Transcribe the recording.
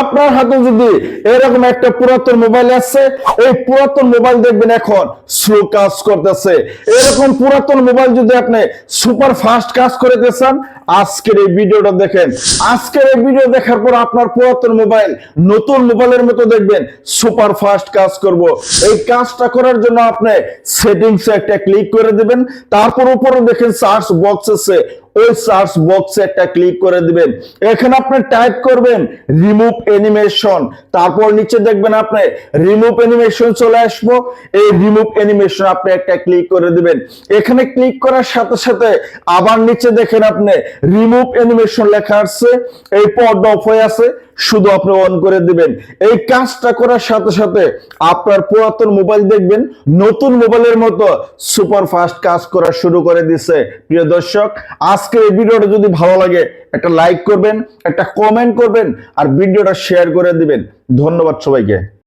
আপনার হাতে যদি এরকম একটা পুরাতন মোবাইল আছে, এই পুরাতন মোবাইল দেখবেন এখন স্লো কাজ করতেছে। এরকম পুরাতন মোবাইল যদি আপনি সুপার ফাস্ট কাজ করতে চান, আজকের এই ভিডিওটা দেখেন। আজকের এই ভিডিও দেখার পর আপনার পুরাতন মোবাইল, নতুন মোবাইলের মতো দেখবেন সুপার ফাস্ট কাজ করব। এই কাজটা করার জন্য আপনি সেটিংস একটা ক্লিক করে দিবেন। তারপর উপরে দেখেন সার্চ বক্স আছে। ওই সার্চ বক্সে একটা ক্লিক করে দিবেন। এখানে আপনি টাইপ করবেন রিমুভ অ্যানিমেশন তারপর নিচে দেখবেন আপনি রিমুভ অ্যানিমেশন চলে আসব। এই রিমুভ অ্যানিমেশন আপনি একটা ক্লিক করে দিবেন। এখানে ক্লিক করার সাথে সাথে আবার নিচে দেখেন আপনি রিমুভ অ্যানিমেশন লেখা আসছে। এই পর্দা অফ হয়ে আছে। শুধু আপনি অন করে দিবেন। এই কাজটা করার সাথে সাথে আপনার পুরাতন মোবাইল দেখবেন, নতুন মোবাইলের মতো সুপার ফাস্ট কাজ করা শুরু করে দিছে। প্রিয় দর্শক আজকে এই ভিডিওটা যদি ভালো লাগে, একটা লাইক করবেন, একটা কমেন্ট করবেন, আর ভিডিওটা শেয়ার করে দিবেন। ধন্যবাদ সবাইকে।